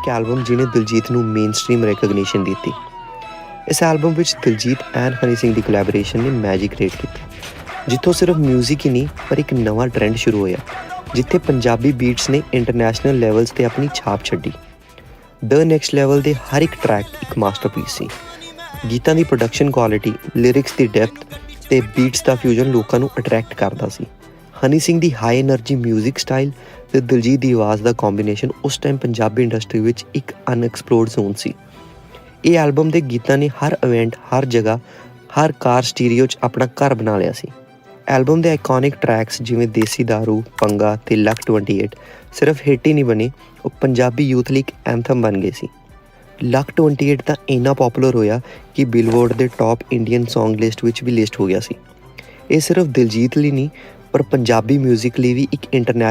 ਇੱਕ ਐਲਬਮ ਜਿਹਨੇ ਦਿਲਜੀਤ ਨੂੰ ਮੇਨਸਟ੍ਰੀਮ ਰੈਕਗਨੀਸ਼ਨ ਦਿੱਤੀ। ਇਸ ਐਲਬਮ ਵਿੱਚ ਦਿਲਜੀਤ ਐਂਡ ਹਨੀ ਸਿੰਘ ਦੀ ਕੋਲੈਬੋਰੇਸ਼ਨ ਨੇ ਮੈਜਿਕ ਕ੍ਰੀਏਟ ਕੀਤਾ, ਜਿੱਥੋਂ ਸਿਰਫ 뮤직 ਹੀ ਨਹੀਂ, ਪਰ ਇੱਕ ਨਵਾਂ ਟ੍ਰੈਂਡ ਸ਼ੁਰੂ ਹੋਇਆ, ਜਿੱਥੇ ਪੰਜਾਬੀ ਬੀਟਸ ਨੇ ਇੰਟਰਨੈਸ਼ਨਲ ਲੈਵਲਸ ਤੇ ਆਪਣੀ ਛਾਪ ਛੱਡੀ। ਦ ਨੈਕਸਟ ਲੈਵਲ ਦੇ ਹਰ ਇੱਕ ਟਰੈਕ ਇੱਕ ਮਾਸਟਰਪੀਸ ਸੀ। ਗੀਤਾਂ ਦੀ ਪ੍ਰੋਡਕਸ਼ਨ ਕੁਆਲਿਟੀ ਲਿਰਿਕਸ ਦੀ ਡੈਪਥ ਤੇ ਬੀਟਸ ਦਾ ਫਿਊਜ਼ਨ ਲੋਕਾਂ ਨੂੰ ਅਟਰੈਕਟ ਕਰਦਾ ਸੀ। ਹਨੀ ਸਿੰਘ ਦੀ ਹਾਈ એનર્ਜੀ 뮤직 ਸਟਾਈਲ ਤੇ ਦਿਲਜੀਤ ਦੀ ਆਵਾਜ਼ ਦਾ ਕੰਬੀਨੇਸ਼ਨ ਉਸ ਟਾਈਮ ਪੰਜਾਬੀ ਇੰਡਸਟਰੀ ਵਿੱਚ ਇੱਕ ਅਨਐਕਸਪਲੋਰਡ ਜ਼ੋਨ ਸੀ। ਇਹ ਐਲਬਮ ਦੇ ਗੀਤਾਂ ਨੇ ਹਰ ਇਵੈਂਟ ਹਰ ਜਗ੍ਹਾ, ਹਰ ਕਾਰ ਸਟੀਰੀਓ 'ਚ ਆਪਣਾ ਘਰ ਬਣਾ ਲਿਆ ਸੀ। ਐਲਬਮ ਦੇ ਆਈਕੋਨਿਕ ਟਰੈਕਸ ਜਿਵੇਂ ਦੇਸੀ दारू, ਪੰਗਾ ਤੇ ਲੱਕ 28 ਸਿਰਫ ਹਿੱਟ ਹੀ ਨਹੀਂ ਬਣੇ, ਉਹ ਪੰਜਾਬੀ ਯੂਥ ਲਈ ਇੱਕ ਐਂਥਮ ਬਣ ਗਏ ਸੀ। ਲੱਕ 28 ਤਾਂ ਇੰਨਾ ਪਪੂਲਰ ਹੋਇਆ ਕਿ ਬਿਲਬੋਰਡ ਦੇ ਟਾਪ ਇੰਡੀਅਨ Song ਲਿਸਟ ਵਿੱਚ ਵੀ ਲਿਸਟ ਹੋ ਗਿਆ ਸੀ। ਇਹ ਸਿਰਫ ਦਿਲਜੀਤ ਲਈ ਨਹੀਂ ਪਰ ਪੰਜਾਬੀ 뮤직 ਲਈ ਵੀ ਇੱਕ ਇੰਟਰਨੈਸ਼ਨਲ